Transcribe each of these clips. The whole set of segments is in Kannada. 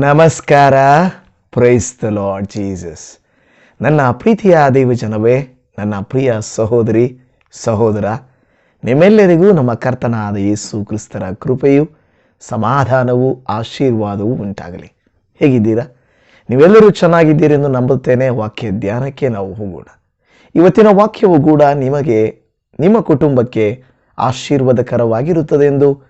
ನಮಸ್ಕಾರ. ಪ್ರೈಸ್ ದ ಲಾರ್ಡ್ ಜೀಸಸ್ ನನ್ನ ಪ್ರೀತಿಯ ದೈವ ಜನವೇ, ನನ್ನ ಪ್ರಿಯ ಸಹೋದರಿ, ಸಹೋದರ, ನಿಮ್ಮೆಲ್ಲರಿಗೂ ನಮ್ಮ ಕರ್ತನಾದ ಯೇಸು ಕ್ರಿಸ್ತರ ಕೃಪೆಯು, ಸಮಾಧಾನವು, ಆಶೀರ್ವಾದವೂ ಉಂಟಾಗಲಿ. ಹೇಗಿದ್ದೀರಾ? ನೀವೆಲ್ಲರೂ ಚೆನ್ನಾಗಿದ್ದೀರಿ ಎಂದು ನಂಬುತ್ತೇನೆ. ವಾಕ್ಯ ಧ್ಯಾನಕ್ಕೆ ನಾವು ಹೋಗೋಣ. ಇವತ್ತಿನ ವಾಕ್ಯವು ಕೂಡ ನಿಮಗೆ, ನಿಮ್ಮ ಕುಟುಂಬಕ್ಕೆ ಆಶೀರ್ವಾದಕರವಾಗಿರುತ್ತದೆ ಎಂದು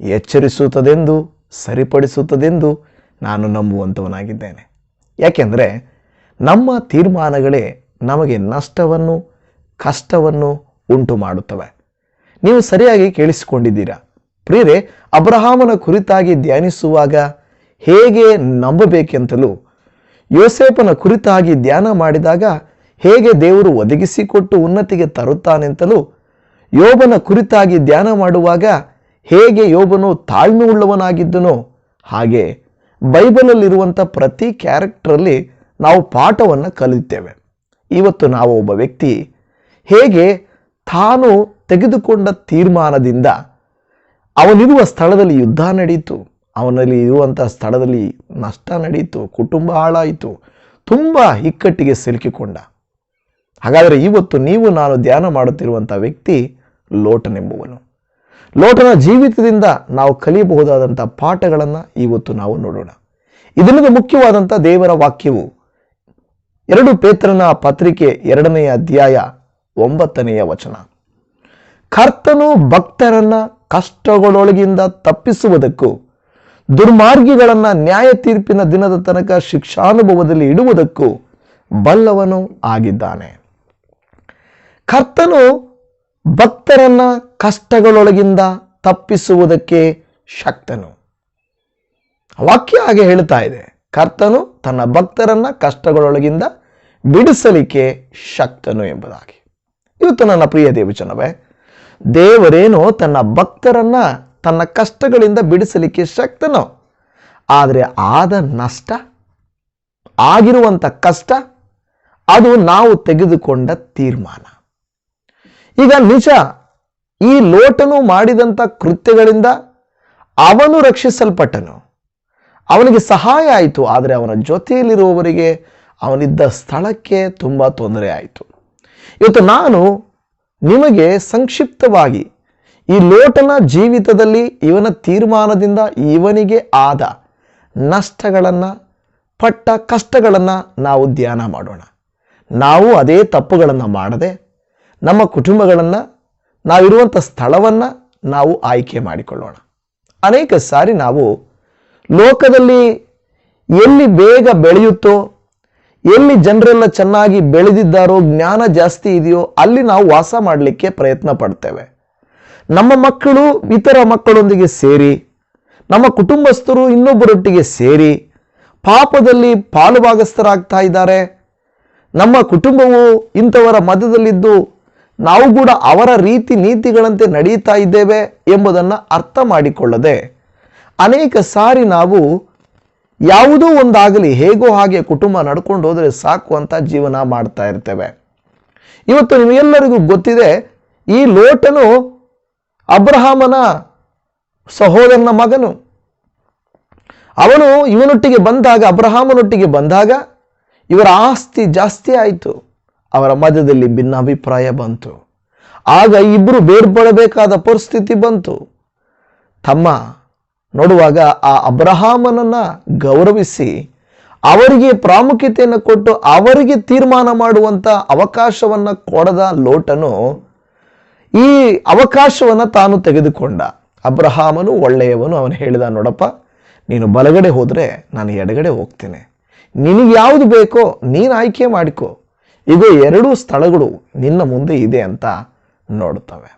ಎಚ್ಚರಿಸುತ್ತದೆಂದು, ಸರಿಪಡಿಸುತ್ತದೆಂದು ನಾನು ನಂಬುವಂಥವನಾಗಿದ್ದೇನೆ ಯಾಕೆಂದರೆ ನಮ್ಮ ತೀರ್ಮಾನಗಳೇ ನಮಗೆ ನಷ್ಟವನ್ನು, ಕಷ್ಟವನ್ನು ಉಂಟು ಮಾಡುತ್ತವೆ. ನೀವು ಸರಿಯಾಗಿ ಕೇಳಿಸಿಕೊಂಡಿದ್ದೀರಾ? ಪ್ರಿಯರೇ, ಅಬ್ರಹಾಮನ ಕುರಿತಾಗಿ ಧ್ಯಾನಿಸುವಾಗ ಹೇಗೆ ನಂಬಬೇಕೆಂತಲೂ ಯೋಸೇಪನ ಕುರಿತಾಗಿ ಧ್ಯಾನ ಮಾಡಿದಾಗ ಹೇಗೆ ದೇವರು ಒದಗಿಸಿಕೊಟ್ಟು ಉನ್ನತಿಗೆ ತರುತ್ತಾನೆಂತಲೂ, ಯೋಬನ ಕುರಿತಾಗಿ ಧ್ಯಾನ ಮಾಡುವಾಗ ಹೇಗೆ ಯೋಬನು ತಾಳ್ಮೆ ಉಳ್ಳವನಾಗಿದ್ದನೋ ಹಾಗೆ ಬೈಬಲಲ್ಲಿರುವಂಥ ಪ್ರತಿ ಕ್ಯಾರೆಕ್ಟ್ರಲ್ಲಿ ನಾವು ಪಾಠವನ್ನು ಕಲಿಯುತ್ತೇವೆ ಇವತ್ತು ನಾವು ಒಬ್ಬ ವ್ಯಕ್ತಿ ಹೇಗೆ ತಾನು ತೆಗೆದುಕೊಂಡ ತೀರ್ಮಾನದಿಂದ ಅವನಿರುವ ಸ್ಥಳದಲ್ಲಿ ಯುದ್ಧ ನಡೆಯಿತು ಅವನಲ್ಲಿ ಇರುವಂಥ ಸ್ಥಳದಲ್ಲಿ ನಷ್ಟ ನಡೆಯಿತು ಕುಟುಂಬ ಹಾಳಾಯಿತು, ತುಂಬ ಇಕ್ಕಟ್ಟಿಗೆ ಸಿಲುಕಿಕೊಂಡ. ಹಾಗಾದರೆ ಇವತ್ತು ನೀವು ನಾನು ಧ್ಯಾನ ಮಾಡುತ್ತಿರುವಂಥ ವ್ಯಕ್ತಿ ಲೋಟನೆಂಬುವನು. ಲೋಟನ ಜೀವಿತದಿಂದ ನಾವು ಕಲಿಯಬಹುದಾದಂಥ ಪಾಠಗಳನ್ನು ಇವತ್ತು ನಾವು ನೋಡೋಣ. ಇದರಿಂದ ಮುಖ್ಯವಾದಂಥ ದೇವರ ವಾಕ್ಯವು ಎರಡು ಪೇತ್ರನ ಪತ್ರಿಕೆ ಎರಡನೆಯ ಅಧ್ಯಾಯ ಒಂಬತ್ತನೆಯ ವಚನ. ಕರ್ತನು ಭಕ್ತರನ್ನ ಕಷ್ಟಗಳೊಳಗಿಂದ ತಪ್ಪಿಸುವುದಕ್ಕೂ ದುರ್ಮಾರ್ಗಿಗಳನ್ನ ನ್ಯಾಯ ತೀರ್ಪಿನ ದಿನದ ತನಕ ಶಿಕ್ಷಾನುಭವದಲ್ಲಿ ಇಡುವುದಕ್ಕೂ ಬಲ್ಲವನು ಆಗಿದ್ದಾನೆ. ಕರ್ತನು ಭಕ್ತರನ್ನ ಕಷ್ಟಗಳೊಳಗಿಂದ ತಪ್ಪಿಸುವುದಕ್ಕೆ ಶಕ್ತನು. ವಾಕ್ಯ ಹಾಗೆ ಹೇಳ್ತಾ ಇದೆ, ಕರ್ತನು ತನ್ನ ಭಕ್ತರನ್ನ ಕಷ್ಟಗಳೊಳಗಿಂದ ಬಿಡಿಸಲಿಕ್ಕೆ ಶಕ್ತನು ಎಂಬುದಾಗಿ. ಇವತ್ತು ನನ್ನ ಪ್ರಿಯ ದೇವಚನವೇ ದೇವರೇನು ತನ್ನ ಭಕ್ತರನ್ನ ತನ್ನ ಕಷ್ಟಗಳಿಂದ ಬಿಡಿಸಲಿಕ್ಕೆ ಶಕ್ತನು, ಆದರೆ ಆದ ನಷ್ಟ ಆಗಿರುವಂಥ ಕಷ್ಟ, ಅದು ನಾವು ತೆಗೆದುಕೊಂಡ ತೀರ್ಮಾನ. ಈಗ ನಿಜ, ಈ ಲೋಟನು ಮಾಡಿದಂಥ ಕೃತ್ಯಗಳಿಂದ ಅವನು ರಕ್ಷಿಸಲ್ಪಟ್ಟನು. ಅವನಿಗೆ ಸಹಾಯ ಆಯಿತು, ಆದರೆ ಅವನ ಜೊತೆಯಲ್ಲಿರುವವರಿಗೆ ಅವನಿದ್ದ ಸ್ಥಳಕ್ಕೆ ತುಂಬ ತೊಂದರೆ ಆಯಿತು. ಇವತ್ತು ನಾನು ನಿಮಗೆ ಸಂಕ್ಷಿಪ್ತವಾಗಿ ಈ ಲೋಟನ ಜೀವಿತದಲ್ಲಿ ಇವನ ತೀರ್ಮಾನದಿಂದ ಇವನಿಗೆ ಆದ ನಷ್ಟಗಳನ್ನು, ಪಟ್ಟ ಕಷ್ಟಗಳನ್ನು ನಾವು ಧ್ಯಾನ ಮಾಡೋಣ. ನಾವು ಅದೇ ತಪ್ಪುಗಳನ್ನು ಮಾಡದೆ ನಮ್ಮ ಕುಟುಂಬಗಳನ್ನು ನಾವಿರುವಂಥ ಸ್ಥಳವನ್ನು ನಾವು ಆಯ್ಕೆ ಮಾಡಿಕೊಳ್ಳೋಣ. ಅನೇಕ ಸಾರಿ ನಾವು ಲೋಕದಲ್ಲಿ ಎಲ್ಲಿ ಬೇಗ ಬೆಳೆಯುತ್ತೋ, ಎಲ್ಲಿ ಜನರೆಲ್ಲ ಚೆನ್ನಾಗಿ ಬೆಳೆದಿದ್ದಾರೋ, ಜ್ಞಾನ ಜಾಸ್ತಿ ಇದೆಯೋ ಅಲ್ಲಿ ನಾವು ವಾಸ ಮಾಡಲಿಕ್ಕೆ ಪ್ರಯತ್ನ ಪಡ್ತೇವೆ. ನಮ್ಮ ಮಕ್ಕಳು, ಇತರ ಮಕ್ಕಳೊಂದಿಗೆ ಸೇರಿ, ನಮ್ಮ ಕುಟುಂಬಸ್ಥರು ಇನ್ನೊಬ್ಬರೊಟ್ಟಿಗೆ ಸೇರಿ ಪಾಪದಲ್ಲಿ ಪಾಲುಭಾಗಸ್ಥರಾಗ್ತಾ ಇದ್ದಾರೆ. ನಮ್ಮ ಕುಟುಂಬವು ಇಂಥವರ ಮಧ್ಯದಲ್ಲಿದ್ದು ನಾವು ಕೂಡ ಅವರ ರೀತಿ ನೀತಿಗಳಂತೆ ನಡೀತಾ ಇದ್ದೇವೆ ಎಂಬುದನ್ನು ಅರ್ಥ ಮಾಡಿಕೊಳ್ಳದೆ ಅನೇಕ ಸಾರಿ ನಾವು ಯಾವುದೋ ಒಂದಾಗಲಿ ಹೇಗೋ ಹಾಗೆ ಕುಟುಂಬ ನಡ್ಕೊಂಡು ಹೋದರೆ ಸಾಕು ಅಂತ ಜೀವನ ಮಾಡ್ತಾ ಇರ್ತೇವೆ. ಇವತ್ತು ನಿಮಗೆಲ್ಲರಿಗೂ ಗೊತ್ತಿದೆ, ಈ ಲೋಟನು ಅಬ್ರಹಾಮನ ಸಹೋದರನ ಮಗನು. ಅವನು ಇವನೊಟ್ಟಿಗೆ ಬಂದಾಗ, ಅಬ್ರಹಾಮನೊಟ್ಟಿಗೆ ಬಂದಾಗ ಇವರ ಆಸ್ತಿ ಜಾಸ್ತಿ ಆಯಿತು. ಅವರ ಮಧ್ಯದಲ್ಲಿ ಭಿನ್ನಾಭಿಪ್ರಾಯ ಬಂತು. ಆಗ ಇಬ್ಬರು ಬೇರ್ಪಡಬೇಕಾದ ಪರಿಸ್ಥಿತಿ ಬಂತು. ತಮ್ಮ ನೋಡುವಾಗ ಆ ಅಬ್ರಹಾಮನನ್ನ ಗೌರವಿಸಿ ಅವರಿಗೆ ಪ್ರಾಮುಖ್ಯತೆಯನ್ನು ಕೊಟ್ಟು ಅವರಿಗೆ ತೀರ್ಮಾನ ಮಾಡುವಂತ ಅವಕಾಶವನ್ನ ಕೊಡದ ಲೋಟನು ಈ ಅವಕಾಶವನ್ನ ತಾನು ತೆಗೆದುಕೊಂಡ. ಅಬ್ರಹಾಮನು ಒಳ್ಳೆಯವನು, ಅವನು ಹೇಳಿದ, ನೋಡಪ್ಪ, ನೀನು ಬಲಗಡೆ ಹೋದರೆ ನಾನು ಎಡಗಡೆ ಹೋಗ್ತೇನೆ. ನಿನಗೆ ಯಾವುದು ಬೇಕೋ ನೀನು ಆಯ್ಕೆ ಮಾಡಿಕೋ. ಈಗ ಎರಡೂ ಸ್ಥಳಗಳು ನಿನ್ನ ಮುಂದೆ ಇದೆ ಅಂತ ನೋಡುತ್ತವೆ.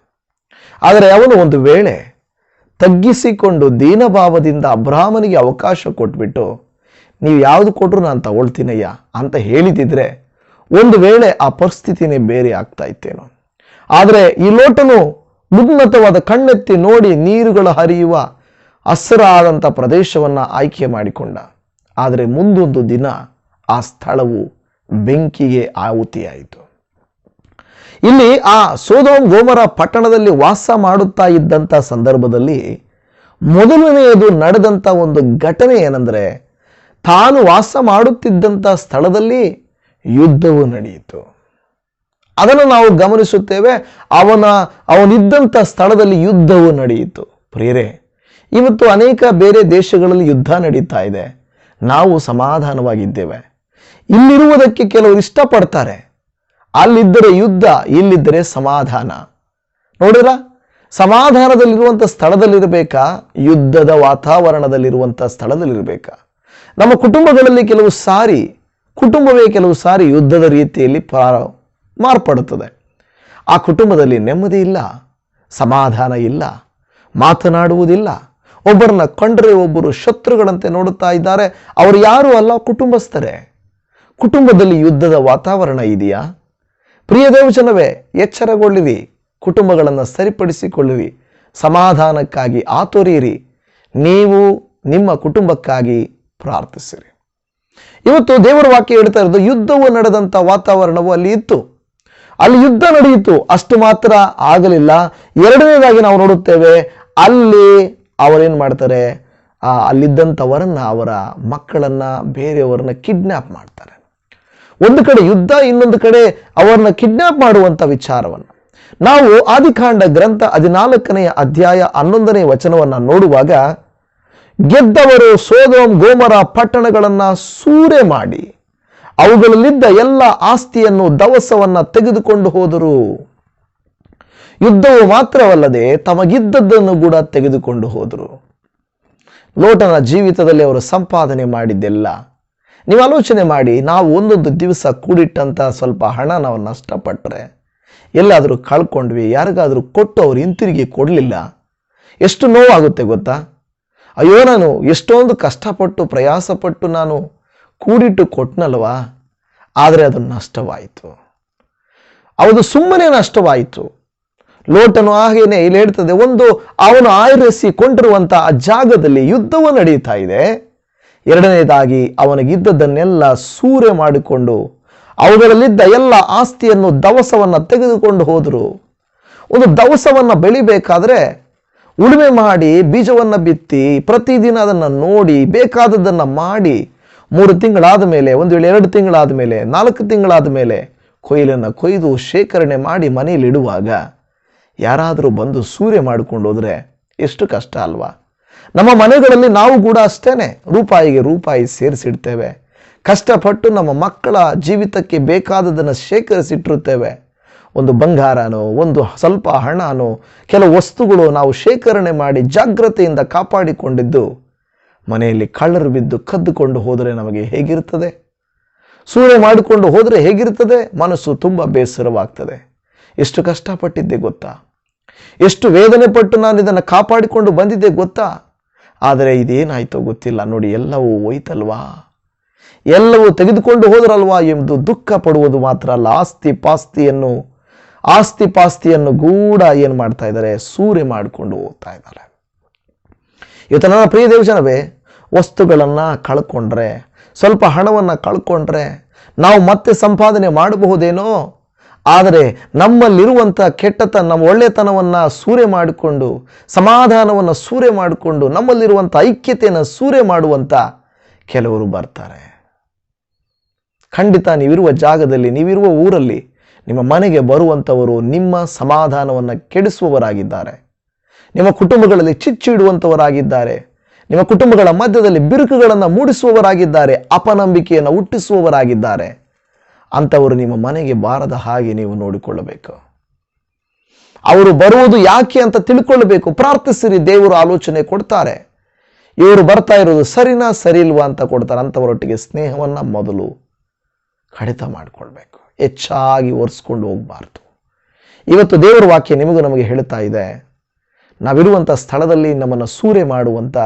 ಆದರೆ ಅವನು ಒಂದು ವೇಳೆ ತಗ್ಗಿಸಿಕೊಂಡು ದೀನಭಾವದಿಂದ ಅಬ್ರಾಹ್ಮನಿಗೆ ಅವಕಾಶ ಕೊಟ್ಬಿಟ್ಟು, ನೀವು ಯಾವುದು ಕೊಟ್ಟರು ನಾನು ತಗೊಳ್ತೀನಯ್ಯ ಅಂತ ಹೇಳಿದಿದ್ರೆ ಒಂದು ವೇಳೆ ಆ ಪರಿಸ್ಥಿತಿನೇ ಬೇರೆ ಆಗ್ತಾ ಇತ್ತೇನೋ. ಆದರೆ ಈ ಲೋಟನು ಉನ್ನತವಾದ ಕಣ್ಣೆತ್ತಿ ನೋಡಿ ನೀರುಗಳು ಹರಿಯುವ ಹಸಿರಾದಂಥ ಪ್ರದೇಶವನ್ನು ಆಯ್ಕೆ ಮಾಡಿಕೊಂಡ. ಆದರೆ ಮುಂದೊಂದು ದಿನ ಆ ಸ್ಥಳವು ಬೆಂಕಿಗೆ ಆಹುತಿಯಾಯಿತು. ಇಲ್ಲಿ ಆ ಸೋದೋಮ್ ಗೋಮರ ಪಟ್ಟಣದಲ್ಲಿ ವಾಸ ಮಾಡುತ್ತಾ ಇದ್ದಂಥ ಸಂದರ್ಭದಲ್ಲಿ ಮೊದಲನೆಯದು ನಡೆದಂಥ ಒಂದು ಘಟನೆ ಏನಂದರೆ, ತಾನು ವಾಸ ಮಾಡುತ್ತಿದ್ದಂಥ ಸ್ಥಳದಲ್ಲಿ ಯುದ್ಧವು ನಡೆಯಿತು. ಅದನ್ನು ನಾವು ಗಮನಿಸುತ್ತೇವೆ, ಅವನ ಅವನಿದ್ದಂಥ ಸ್ಥಳದಲ್ಲಿ ಯುದ್ಧವು ನಡೆಯಿತು. ಪ್ರಿಯರೇ, ಇವತ್ತು ಅನೇಕ ಬೇರೆ ದೇಶಗಳಲ್ಲಿ ಯುದ್ಧ ನಡೀತಾ ಇದೆ. ನಾವು ಸಮಾಧಾನವಾಗಿದ್ದೇವೆ. ಇಲ್ಲಿರುವುದಕ್ಕೆ ಕೆಲವರು ಇಷ್ಟಪಡ್ತಾರೆ. ಅಲ್ಲಿದ್ದರೆ ಯುದ್ಧ, ಇಲ್ಲಿದ್ದರೆ ಸಮಾಧಾನ. ನೋಡಿದ್ರ? ಸಮಾಧಾನದಲ್ಲಿರುವಂಥ ಸ್ಥಳದಲ್ಲಿರಬೇಕಾ? ಯುದ್ಧದ ವಾತಾವರಣದಲ್ಲಿರುವಂಥ ಸ್ಥಳದಲ್ಲಿರಬೇಕಾ? ನಮ್ಮ ಕುಟುಂಬಗಳಲ್ಲಿ ಕೆಲವು ಸಾರಿ, ಕುಟುಂಬವೇ ಕೆಲವು ಸಾರಿ ಯುದ್ಧದ ರೀತಿಯಲ್ಲಿ ಪ್ರಾರ ಮಾರ್ಪಡುತ್ತದೆ. ಆ ಕುಟುಂಬದಲ್ಲಿ ನೆಮ್ಮದಿ ಇಲ್ಲ, ಸಮಾಧಾನ ಇಲ್ಲ, ಮಾತನಾಡುವುದಿಲ್ಲ. ಒಬ್ಬರನ್ನ ಕಂಡರೆ ಒಬ್ಬರು ಶತ್ರುಗಳಂತೆ ನೋಡುತ್ತಾ ಇದ್ದಾರೆ. ಅವರು ಯಾರೂ ಅಲ್ಲ, ಕುಟುಂಬಸ್ಥರೇ. ಕುಟುಂಬದಲ್ಲಿ ಯುದ್ಧದ ವಾತಾವರಣ ಇದೆಯಾ? ಪ್ರಿಯ ದೇವಜನವೇ, ಎಚ್ಚರಗೊಳ್ಳಿರಿ, ಕುಟುಂಬಗಳನ್ನು ಸರಿಪಡಿಸಿಕೊಳ್ಳಿರಿ, ಸಮಾಧಾನಕ್ಕಾಗಿ ಆತೊರೆಯಿರಿ, ನೀವು ನಿಮ್ಮ ಕುಟುಂಬಕ್ಕಾಗಿ ಪ್ರಾರ್ಥಿಸಿರಿ. ಇವತ್ತು ದೇವರ ವಾಕ್ಯ ಹೇಳ್ತಾ ಇರೋದು, ಯುದ್ಧವು ನಡೆದಂಥ ವಾತಾವರಣವು ಅಲ್ಲಿ ಇತ್ತು. ಅಲ್ಲಿ ಯುದ್ಧ ನಡೆಯಿತು, ಅಷ್ಟು ಮಾತ್ರ ಆಗಲಿಲ್ಲ. ಎರಡನೇದಾಗಿ ನಾವು ನೋಡುತ್ತೇವೆ, ಅಲ್ಲಿ ಅವರೇನು ಮಾಡ್ತಾರೆ? ಅಲ್ಲಿದ್ದಂಥವರನ್ನು, ಅವರ ಮಕ್ಕಳನ್ನು, ಬೇರೆಯವರನ್ನ ಕಿಡ್ನ್ಯಾಪ್ ಮಾಡ್ತಾರೆ. ಒಂದು ಕಡೆ ಯುದ್ಧ, ಇನ್ನೊಂದು ಕಡೆ ಅವರನ್ನ ಕಿಡ್ನಾಪ್ ಮಾಡುವಂಥ ವಿಚಾರವನ್ನು. ನಾವು ಆದಿಕಾಂಡ ಗ್ರಂಥ ಹದಿನಾಲ್ಕನೆಯ ಅಧ್ಯಾಯ ಹನ್ನೊಂದನೇ ವಚನವನ್ನ ನೋಡುವಾಗ, ಗೆದ್ದವರು ಸೋದೋಮ್, ಗೋಮರ ಪಟ್ಟಣಗಳನ್ನು ಸೂರೆ ಮಾಡಿ, ಅವುಗಳಲ್ಲಿದ್ದ ಎಲ್ಲ ಆಸ್ತಿಯನ್ನು ದವಸವನ್ನ ತೆಗೆದುಕೊಂಡು ಹೋದರು. ಯುದ್ಧವು ಮಾತ್ರವಲ್ಲದೆ ತಮಗಿದ್ದದ್ದನ್ನು ಕೂಡ ತೆಗೆದುಕೊಂಡು ಹೋದರು. ಲೋಟನ ಜೀವಿತದಲ್ಲಿ ಅವರು ಸಂಪಾದನೆ ಮಾಡಿದ್ದೆಲ್ಲ. ನೀವು ಆಲೋಚನೆ ಮಾಡಿ, ನಾವು ಒಂದೊಂದು ದಿವಸ ಕೂಡಿಟ್ಟಂಥ ಸ್ವಲ್ಪ ಹಣ ನಾವು ನಷ್ಟಪಟ್ಟರೆ ಎಲ್ಲಾದರೂ ಕಳ್ಕೊಂಡ್ವಿ, ಯಾರಿಗಾದರೂ ಕೊಟ್ಟು ಅವ್ರು ಹಿಂತಿರುಗಿ ಕೊಡಲಿಲ್ಲ, ಎಷ್ಟು ನೋವಾಗುತ್ತೆ ಗೊತ್ತಾ? ಅಯ್ಯೋ, ನಾನು ಎಷ್ಟೊಂದು ಕಷ್ಟಪಟ್ಟು, ಪ್ರಯಾಸಪಟ್ಟು ನಾನು ಕೂಡಿಟ್ಟು ಕೊಟ್ಟನಲ್ವಾ ಆದರೆ ಅದು ನಷ್ಟವಾಯಿತು. ಅವದು ಸುಮ್ಮನೆ ನಷ್ಟವಾಯಿತು. ಲೋಟನು ಹಾಗೇನೆ ಇಲ್ಲಿ ಹೇಳ್ತದೆ, ಒಂದು ಅವನು ಆಯ್ರಿಸಿಕೊಂಡಿರುವಂಥ ಆ ಜಾಗದಲ್ಲಿ ಯುದ್ಧವು ನಡೀತಾ ಇದೆ. ಎರಡನೇದಾಗಿ ಅವನಿಗಿದ್ದದ್ದನ್ನೆಲ್ಲ ಸೂರೆ ಮಾಡಿಕೊಂಡು ಅವುಗಳಲ್ಲಿದ್ದ ಎಲ್ಲ ಆಸ್ತಿಯನ್ನು ದವಸವನ್ನು ತೆಗೆದುಕೊಂಡು ಹೋದರು. ಒಂದು ದವಸವನ್ನು ಬೆಳಿಬೇಕಾದ್ರೆ ಉಳುಮೆ ಮಾಡಿ ಬೀಜವನ್ನು ಬಿತ್ತಿ ಪ್ರತಿದಿನ ಅದನ್ನು ನೋಡಿ ಬೇಕಾದದ್ದನ್ನು ಮಾಡಿ ಮೂರು ತಿಂಗಳಾದ ಮೇಲೆ, ಒಂದು ವೇಳೆ ಎರಡು ತಿಂಗಳಾದ ಮೇಲೆ, ನಾಲ್ಕು ತಿಂಗಳಾದ ಮೇಲೆ ಕೊಯ್ಲನ್ನು ಕೊಯ್ದು ಶೇಖರಣೆ ಮಾಡಿ ಮನೆಯಲ್ಲಿಡುವಾಗ ಯಾರಾದರೂ ಬಂದು ಸೂರೆ ಮಾಡಿಕೊಂಡು ಎಷ್ಟು ಕಷ್ಟ ಅಲ್ವಾ? ನಮ್ಮ ಮನೆಗಳಲ್ಲಿ ನಾವು ಕೂಡ ಅಷ್ಟೇನೆ. ರೂಪಾಯಿಗೆ ರೂಪಾಯಿ ಸೇರಿಸಿಡ್ತೇವೆ. ಕಷ್ಟಪಟ್ಟು ನಮ್ಮ ಮಕ್ಕಳ ಜೀವಿತಕ್ಕೆ ಬೇಕಾದದನ್ನು ಶೇಖರಿಸಿಟ್ಟಿರುತ್ತೇವೆ. ಒಂದು ಬಂಗಾರನೋ, ಒಂದು ಸ್ವಲ್ಪ ಹಣನೋ, ಕೆಲವು ವಸ್ತುಗಳು ನಾವು ಶೇಖರಣೆ ಮಾಡಿ ಜಾಗ್ರತೆಯಿಂದ ಕಾಪಾಡಿಕೊಂಡಿದ್ದು, ಮನೆಯಲ್ಲಿ ಕಳ್ಳರು ಬಿದ್ದು ಕದ್ದುಕೊಂಡು ಹೋದರೆ ನಮಗೆ ಹೇಗಿರ್ತದೆ ಸೂರೆ ಮಾಡಿಕೊಂಡು ಹೋದರೆ ಹೇಗಿರ್ತದೆ ಮನಸ್ಸು ತುಂಬ ಬೇಸರವಾಗ್ತದೆ. ಎಷ್ಟು ಕಷ್ಟಪಟ್ಟಿದ್ದೆ ಗೊತ್ತಾ? ಎಷ್ಟು ವೇದನೆ ಪಟ್ಟು ನಾನು ಇದನ್ನು ಕಾಪಾಡಿಕೊಂಡು ಬಂದಿದ್ದೆ ಗೊತ್ತಾ? ಆದರೆ ಇದೇನಾಯ್ತೋ ಗೊತ್ತಿಲ್ಲ. ನೋಡಿ, ಎಲ್ಲವೂ ಹೋಯ್ತಲ್ವಾ? ಎಲ್ಲವೂ ತೆಗೆದುಕೊಂಡು ಹೋದ್ರಲ್ವಾ ಎಂದು ದುಃಖ ಪಡುವುದು ಮಾತ್ರ ಅಲ್ಲ. ಆಸ್ತಿ ಪಾಸ್ತಿಯನ್ನು ಆಸ್ತಿ ಪಾಸ್ತಿಯನ್ನು ಕೂಡ ಏನು ಮಾಡ್ತಾ ಇದ್ದಾರೆ? ಸೂರೆ ಮಾಡಿಕೊಂಡು ಹೋಗ್ತಾ ಇದ್ದಾರೆ. ಇವತ್ತು ನನ್ನ ಪ್ರಿಯ ದೇವಜನವೇ ವಸ್ತುಗಳನ್ನು ಕಳ್ಕೊಂಡ್ರೆ, ಸ್ವಲ್ಪ ಹಣವನ್ನು ಕಳ್ಕೊಂಡ್ರೆ ನಾವು ಮತ್ತೆ ಸಂಪಾದನೆ ಮಾಡಬಹುದೇನೋ? ಆದರೆ ನಮ್ಮಲ್ಲಿರುವಂಥ ಕೆಟ್ಟತನ ನಮ್ಮ ಒಳ್ಳೆತನವನ್ನು ಸೂರೆ ಮಾಡಿಕೊಂಡು, ಸಮಾಧಾನವನ್ನು ಸೂರೆ ಮಾಡಿಕೊಂಡು, ನಮ್ಮಲ್ಲಿರುವಂಥ ಐಕ್ಯತೆಯನ್ನು ಸೂರೆ ಮಾಡುವಂಥ ಕೆಲವರು ಬರ್ತಾರೆ. ಖಂಡಿತ ನೀವಿರುವ ಜಾಗದಲ್ಲಿ, ನೀವಿರುವ ಊರಲ್ಲಿ, ನಿಮ್ಮ ಮನೆಗೆ ಬರುವಂಥವರು ನಿಮ್ಮ ಸಮಾಧಾನವನ್ನು ಕೆಡಿಸುವವರಾಗಿದ್ದಾರೆ. ನಿಮ್ಮ ಕುಟುಂಬಗಳಲ್ಲಿ ಚಿಚ್ಚು ಇಡುವಂಥವರಾಗಿದ್ದಾರೆ ನಿಮ್ಮ ಕುಟುಂಬಗಳ ಮಧ್ಯದಲ್ಲಿ ಬಿರುಕುಗಳನ್ನು ಮೂಡಿಸುವವರಾಗಿದ್ದಾರೆ. ಅಪನಂಬಿಕೆಯನ್ನು ಹುಟ್ಟಿಸುವವರಾಗಿದ್ದಾರೆ. ಅಂಥವರು ನಿಮ್ಮ ಮನೆಗೆ ಬಾರದ ಹಾಗೆ ನೀವು ನೋಡಿಕೊಳ್ಳಬೇಕು. ಅವರು ಬರುವುದು ಯಾಕೆ ಅಂತ ತಿಳ್ಕೊಳ್ಬೇಕು ಪ್ರಾರ್ಥಿಸಿರಿ, ದೇವರು ಆಲೋಚನೆ ಕೊಡ್ತಾರೆ. ಇವರು ಬರ್ತಾ ಇರೋದು ಸರಿನಾ ಸರಿ ಇಲ್ವಾ ಅಂತ ಕೊಡ್ತಾರೆ. ಅಂಥವರೊಟ್ಟಿಗೆ ಸ್ನೇಹವನ್ನು ಮೊದಲು ಕಡಿತ ಮಾಡಿಕೊಳ್ಬೇಕು. ಹೆಚ್ಚಾಗಿ ಒರೆಸ್ಕೊಂಡು ಹೋಗಬಾರ್ದು. ಇವತ್ತು ದೇವರ ವಾಕ್ಯ ನಿಮಗೂ ನಮಗೆ ಹೇಳ್ತಾ ಇದೆ. ನಾವಿರುವಂಥ ಸ್ಥಳದಲ್ಲಿ ನಮ್ಮನ್ನು ಸೂರೆ ಮಾಡುವಂಥ,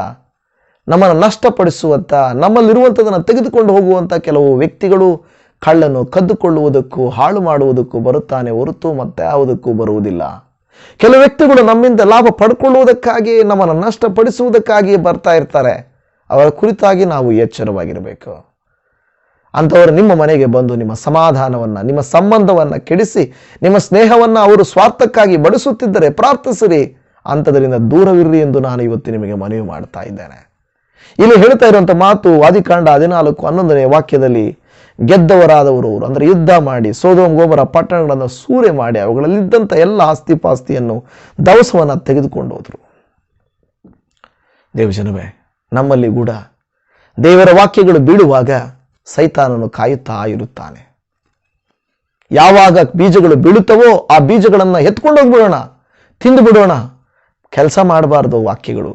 ನಮ್ಮನ್ನು ನಷ್ಟಪಡಿಸುವಂಥ ನಮ್ಮಲ್ಲಿರುವಂಥದ್ದನ್ನು ತೆಗೆದುಕೊಂಡು ಹೋಗುವಂಥ ಕೆಲವು ವ್ಯಕ್ತಿಗಳು ಕಳ್ಳನ್ನು ಕದ್ದುಕೊಳ್ಳುವುದಕ್ಕೂ ಹಾಳು ಮಾಡುವುದಕ್ಕೂ ಬರುತ್ತಾನೆ ಹೊರತು ಮತ್ತೆ ಯಾವುದಕ್ಕೂ ಬರುವುದಿಲ್ಲ. ಕೆಲವು ವ್ಯಕ್ತಿಗಳು ನಮ್ಮಿಂದ ಲಾಭ ಪಡ್ಕೊಳ್ಳುವುದಕ್ಕಾಗಿ, ನಮ್ಮನ್ನು ನಷ್ಟಪಡಿಸುವುದಕ್ಕಾಗಿ ಬರ್ತಾ ಇರ್ತಾರೆ. ಅವರ ಕುರಿತಾಗಿ ನಾವು ಎಚ್ಚರವಾಗಿರಬೇಕು. ಅಂಥವರು ನಿಮ್ಮ ಮನೆಗೆ ಬಂದು ನಿಮ್ಮ ಸಮಾಧಾನವನ್ನು, ನಿಮ್ಮ ಸಂಬಂಧವನ್ನು ಕೆಡಿಸಿ, ನಿಮ್ಮ ಸ್ನೇಹವನ್ನು ಅವರು ಸ್ವಾರ್ಥಕ್ಕಾಗಿ ಬಡಿಸುತ್ತಿದ್ದರೆ ಪ್ರಾರ್ಥಿಸಿರಿ. ಅಂಥದರಿಂದ ದೂರವಿರ್ರಿ ಎಂದು ನಾನು ಇವತ್ತು ನಿಮಗೆ ಮನವಿ ಮಾಡ್ತಾ ಇದ್ದೇನೆ. ಇಲ್ಲಿ ಹೇಳ್ತಾ ಇರುವಂಥ ಮಾತು ವಾದಿಕಾಂಡ ಹದಿನಾಲ್ಕು ಹನ್ನೊಂದನೇ ವಾಕ್ಯದಲ್ಲಿ ಗೆದ್ದವರಾದವರು ಅವರು. ಅಂದರೆ ಯುದ್ಧ ಮಾಡಿ, ಸೋದೋಮ್ ಗೋಬರ ಪಟ್ಟಣಗಳನ್ನು ಸೂರೆ ಮಾಡಿ, ಅವುಗಳಲ್ಲಿದ್ದಂಥ ಎಲ್ಲ ಆಸ್ತಿ ಪಾಸ್ತಿಯನ್ನು ದವಸವನ್ನು ತೆಗೆದುಕೊಂಡು ಹೋದರು. ದೇವಜನವೇ ನಮ್ಮಲ್ಲಿ ಕೂಡ ದೇವರ ವಾಕ್ಯಗಳು ಬೀಳುವಾಗ ಸೈತಾನನು ಕಾಯುತ್ತಾ ಇರುತ್ತಾನೆ. ಯಾವಾಗ ಬೀಜಗಳು ಬೀಳುತ್ತವೋ ಆ ಬೀಜಗಳನ್ನು ಎತ್ಕೊಂಡು ಹೋಗ್ಬಿಡೋಣ, ತಿಂದು ಬಿಡೋಣ. ಕೆಲಸ ಮಾಡಬಾರ್ದು ವಾಕ್ಯಗಳು,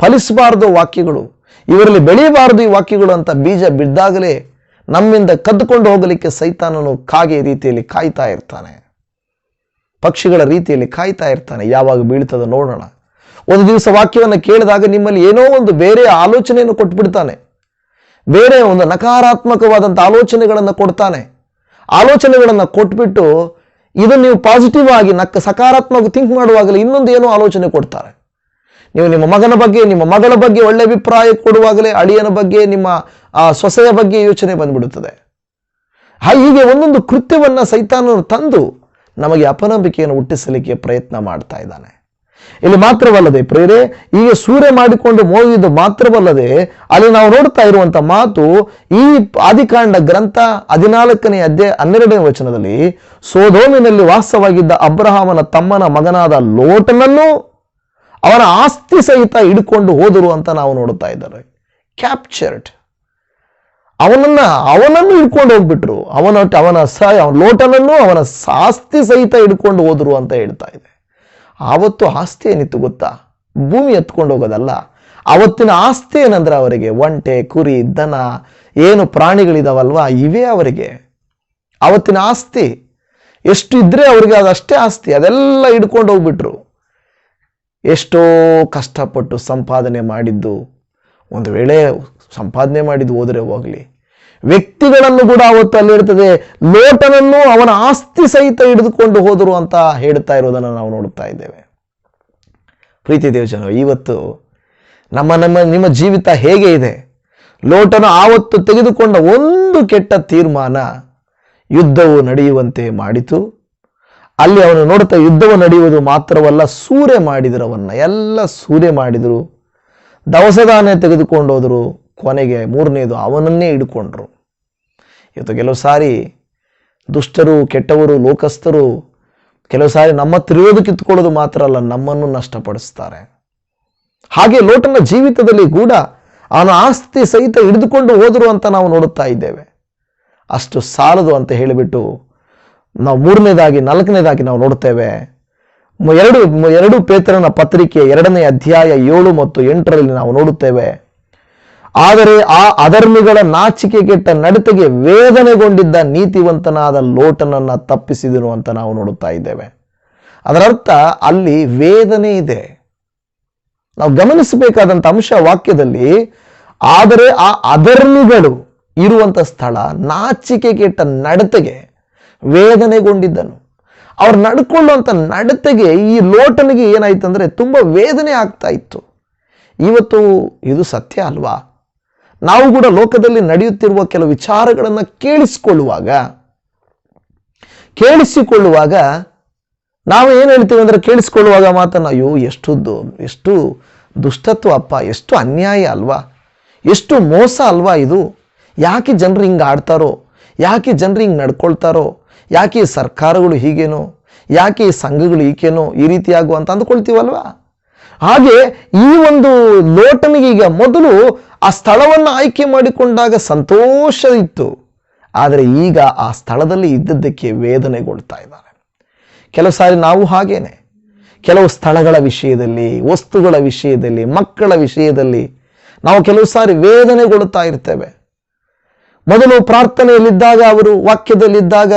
ಫಲಿಸಬಾರ್ದು ವಾಕ್ಯಗಳು. ಇವರಲ್ಲಿ ಬೆಳೆಯಬಾರದು ಈ ವಾಕ್ಯಗಳು ಅಂತ ಬೀಜ ಬಿದ್ದಾಗಲೇ ನಮ್ಮಿಂದ ಕದ್ದುಕೊಂಡು ಹೋಗಲಿಕ್ಕೆ ಸೈತಾನನು ಕಾಗೆ ರೀತಿಯಲ್ಲಿ ಕಾಯ್ತಾ ಇರ್ತಾನೆ. ಪಕ್ಷಿಗಳ ರೀತಿಯಲ್ಲಿ ಕಾಯ್ತಾ ಇರ್ತಾನೆ. ಯಾವಾಗ ಬೀಳ್ತದ ನೋಡೋಣ. ಒಂದು ದಿವಸ ವಾಕ್ಯವನ್ನು ಕೇಳಿದಾಗ ನಿಮ್ಮಲ್ಲಿ ಏನೋ ಒಂದು ಬೇರೆ ಆಲೋಚನೆಯನ್ನು ಕೊಟ್ಬಿಡ್ತಾನೆ. ಬೇರೆ ಒಂದು ನಕಾರಾತ್ಮಕವಾದಂಥ ಆಲೋಚನೆಗಳನ್ನು ಕೊಡ್ತಾನೆ. ಆಲೋಚನೆಗಳನ್ನು ಕೊಟ್ಬಿಟ್ಟು ಇದನ್ನು ನೀವು ಪಾಸಿಟಿವ್ ಆಗಿ ನಕ್ಕ ಸಕಾರಾತ್ಮಕ ಥಿಂಕ್ ಮಾಡುವಾಗಲೇ ಇನ್ನೊಂದು ಏನೋ ಆಲೋಚನೆ ಕೊಡ್ತಾರೆ. ನೀವು ನಿಮ್ಮ ಮಗನ ಬಗ್ಗೆ, ನಿಮ್ಮ ಮಗಳ ಬಗ್ಗೆ ಒಳ್ಳೆ ಅಭಿಪ್ರಾಯ ಕೊಡುವಾಗಲೇ, ಅಳಿಯನ ಬಗ್ಗೆ, ನಿಮ್ಮ ಆ, ಸೊಸೆಯ ಬಗ್ಗೆ ಯೋಚನೆ ಬಂದ್ಬಿಡುತ್ತದೆ. ಹೀಗೆ ಒಂದೊಂದು ಕೃತ್ಯವನ್ನು ಸೈತಾನನು ತಂದು ನಮಗೆ ಅಪನಂಬಿಕೆಯನ್ನು ಹುಟ್ಟಿಸಲಿಕ್ಕೆ ಪ್ರಯತ್ನ ಮಾಡ್ತಾ ಇದ್ದಾನೆ. ಇಲ್ಲಿ ಮಾತ್ರವಲ್ಲದೆ ಪ್ರೇರೆ ಈಗ ಸೂರ್ಯ ಮಾಡಿಕೊಂಡು ಮೋಗಿದ್ದು ಮಾತ್ರವಲ್ಲದೆ ಅಲ್ಲಿ ನಾವು ನೋಡ್ತಾ ಇರುವಂತ ಮಾತು ಈ ಆದಿಕಾಂಡ ಗ್ರಂಥ ಹದಿನಾಲ್ಕನೇ ಅಧ್ಯಾಯ ಹನ್ನೆರಡನೇ ವಚನದಲ್ಲಿ ಸೋದೋಮಿನಲ್ಲಿ ವಾಸವಾಗಿದ್ದ ಅಬ್ರಹಾಮನ ತಮ್ಮನ ಮಗನಾದ ಲೋಟನನ್ನು ಅವನ ಆಸ್ತಿ ಸಹಿತ ಹಿಡ್ಕೊಂಡು ಹೋದರು ಅಂತ ನಾವು ನೋಡುತ್ತಾ ಇದ್ದಾರೆ. ಕ್ಯಾಪ್ಚರ್ಡ್ ಅವನನ್ನ ಅವನನ್ನು ಹಿಡ್ಕೊಂಡು ಹೋಗ್ಬಿಟ್ರು. ಅವನ ಅವನ ಸ ಲೋಟನನ್ನು ಅವನ ಆಸ್ತಿ ಸಹಿತ ಹಿಡ್ಕೊಂಡು ಹೋದ್ರು ಅಂತ ಹೇಳ್ತಾ ಇದೆ. ಆವತ್ತು ಆಸ್ತಿ ಏನಿತ್ತು ಗೊತ್ತಾ? ಭೂಮಿ ಎತ್ಕೊಂಡು ಹೋಗೋದಲ್ಲ. ಅವತ್ತಿನ ಆಸ್ತಿ ಏನಂದ್ರೆ ಅವರಿಗೆ? ಒಂಟೆ, ಕುರಿ, ದನ, ಏನು ಪ್ರಾಣಿಗಳಿದಾವಲ್ವಾ? ಇವೇ ಅವರಿಗೆ. ಅವತ್ತಿನ ಆಸ್ತಿ. ಎಷ್ಟು ಇದ್ರೆ ಅವರಿಗೆ ಅದಷ್ಟೇ ಆಸ್ತಿ. ಅದೆಲ್ಲ ಹಿಡ್ಕೊಂಡು ಹೋಗ್ಬಿಟ್ರು. ಎಷ್ಟೋ ಕಷ್ಟಪಟ್ಟು ಸಂಪಾದನೆ ಮಾಡಿದ್ದು. ಒಂದು ವೇಳೆ ಸಂಪಾದನೆ ಮಾಡಿದ್ದು ಹೋದರೆ ಹೋಗಲಿ. ವ್ಯಕ್ತಿಗಳನ್ನು ಕೂಡ ಅವತ್ತು ಅಲ್ಲಿರ್ತದೆ. ಲೋಟನನ್ನು ಅವನ ಆಸ್ತಿ ಸಹಿತ ಹಿಡಿದುಕೊಂಡು ಹೋದರು ಅಂತ ಹೇಳ್ತಾ ಇರೋದನ್ನು ನಾವು ನೋಡ್ತಾ ಇದ್ದೇವೆ. ಪ್ರೀತಿ ದೇವಜನ ಇವತ್ತು ನಮ್ಮ ನಮ್ಮ, ನಿಮ್ಮ ಜೀವಿತ ಹೇಗೆ ಇದೆ? ಲೋಟನ ಆವತ್ತು ತೆಗೆದುಕೊಂಡ ಒಂದು ಕೆಟ್ಟ ತೀರ್ಮಾನ ಯುದ್ಧವು ನಡೆಯುವಂತೆ ಮಾಡಿತು. ಅಲ್ಲಿ ಅವನು ನೋಡ್ತಾ ಯುದ್ಧವು ನಡೆಯುವುದು ಮಾತ್ರವಲ್ಲ ಸೂರೆ ಮಾಡಿದರು ಎಲ್ಲ ಸೂರೆ ಮಾಡಿದರು. ದವಸದಾನೆ ತೆಗೆದುಕೊಂಡು ಹೋದರು. ಕೊನೆಗೆ ಮೂರನೇದು ಅವನನ್ನೇ ಹಿಡ್ಕೊಂಡ್ರು. ಇವತ್ತು ಕೆಲವು ಸಾರಿ ದುಷ್ಟರು, ಕೆಟ್ಟವರು, ಲೋಕಸ್ಥರು ಕೆಲವು ಸಾರಿ ನಮ್ಮ ತಿರುವುದು ಕಿತ್ಕೊಳ್ಳೋದು ಮಾತ್ರ ಅಲ್ಲ, ನಮ್ಮನ್ನು ನಷ್ಟಪಡಿಸ್ತಾರೆ. ಹಾಗೆ ಲೋಟನ ಜೀವಿತದಲ್ಲಿ ಕೂಡ ಅವನ ಆಸ್ತಿ ಸಹಿತ ಹಿಡಿದುಕೊಂಡು ಹೋದರು ಅಂತ ನಾವು ನೋಡುತ್ತಾ ಇದ್ದೇವೆ. ಅಷ್ಟು ಸಾಲದು ಅಂತ ಹೇಳಿಬಿಟ್ಟು ನಾವು ಮೂರನೇದಾಗಿ, ನಾಲ್ಕನೇದಾಗಿ ನಾವು ನೋಡುತ್ತೇವೆ ಎರಡು ಎರಡು ಪೇತ್ರನ ಪತ್ರಿಕೆ ಎರಡನೇ ಅಧ್ಯಾಯ ಏಳು ಮತ್ತು ಎಂಟರಲ್ಲಿ ನಾವು ನೋಡುತ್ತೇವೆ. ಆದರೆ ಆ ಅಧರ್ಮಿಗಳ ನಾಚಿಕೆಗೆಟ್ಟ ನಡತೆಗೆ ವೇದನೆಗೊಂಡಿದ್ದ ನೀತಿವಂತನಾದ ಲೋಟನನ್ನ ತಪ್ಪಿಸಿದನು ಅಂತ ನಾವು ನೋಡುತ್ತಾ ಇದ್ದೇವೆ. ಅದರರ್ಥ ಅಲ್ಲಿ ವೇದನೆ ಇದೆ. ನಾವು ಗಮನಿಸಬೇಕಾದಂಥ ಅಂಶ ವಾಕ್ಯದಲ್ಲಿ, ಆದರೆ ಆ ಅಧರ್ಮಿಗಳು ಇರುವಂತ ಸ್ಥಳ, ನಾಚಿಕೆ ಕೆಟ್ಟ ನಡತೆಗೆ ವೇದನೆಗೊಂಡಿದ್ದನು. ಅವ್ರು ನಡ್ಕೊಳ್ಳುವಂಥ ನಡತೆಗೆ ಈ ಲೋಟನಿಗೆ ಏನಾಯ್ತು ಅಂದರೆ ತುಂಬಾ ವೇದನೆ ಆಗ್ತಾ ಇತ್ತು. ಇವತ್ತು ಇದು ಸತ್ಯ ಅಲ್ವಾ? ನಾವು ಕೂಡ ಲೋಕದಲ್ಲಿ ನಡೆಯುತ್ತಿರುವ ಕೆಲವು ವಿಚಾರಗಳನ್ನು ಕೇಳಿಸಿಕೊಳ್ಳುವಾಗ ಕೇಳಿಸಿಕೊಳ್ಳುವಾಗ ನಾವು ಏನು ಹೇಳ್ತೀವಿ ಅಂದರೆ ಕೇಳಿಸ್ಕೊಳ್ಳುವಾಗ ಮಾತನ್ನ ಅಯ್ಯೋ ಎಷ್ಟು ಎಷ್ಟು ದುಷ್ಟತ್ವ ಅಪ್ಪ, ಎಷ್ಟು ಅನ್ಯಾಯ ಅಲ್ವಾ, ಎಷ್ಟು ಮೋಸ ಅಲ್ವಾ ಇದು, ಯಾಕೆ ಜನರು ಹಿಂಗೆ ಆಡ್ತಾರೋ, ಯಾಕೆ ಜನರು ಹಿಂಗೆ ನಡ್ಕೊಳ್ತಾರೋ, ಯಾಕೆ ಸರ್ಕಾರಗಳು ಹೀಗೇನೋ, ಯಾಕೆ ಸಂಘಗಳು ಹೀಗೇನೋ ಈ ರೀತಿಯಾಗುವಂತ ಅಂದ್ಕೊಳ್ತೀವಲ್ವಾ? ಹಾಗೆ ಈ ಒಂದು ಲೋಟನಿಗೆ ಈಗ ಮೊದಲು ಆ ಸ್ಥಳವನ್ನು ಆಯ್ಕೆ ಮಾಡಿಕೊಂಡಾಗ ಸಂತೋಷ ಇತ್ತು ಆದರೆ ಈಗ ಆ ಸ್ಥಳದಲ್ಲಿ ಇದ್ದದ್ದಕ್ಕೆ ವೇದನೆಗೊಳ್ತಾ ಇದ್ದಾರೆ. ಕೆಲವು ಸಾರಿ ನಾವು ಹಾಗೇನೆ. ಕೆಲವು ಸ್ಥಳಗಳ ವಿಷಯದಲ್ಲಿ, ವಸ್ತುಗಳ ವಿಷಯದಲ್ಲಿ, ಮಕ್ಕಳ ವಿಷಯದಲ್ಲಿ ನಾವು ಕೆಲವು ಸಾರಿ ವೇದನೆಗೊಳ್ತಾ ಇರ್ತೇವೆ. ಮೊದಲು ಪ್ರಾರ್ಥನೆಯಲ್ಲಿದ್ದಾಗ ಅವರು ವಾಕ್ಯದಲ್ಲಿದ್ದಾಗ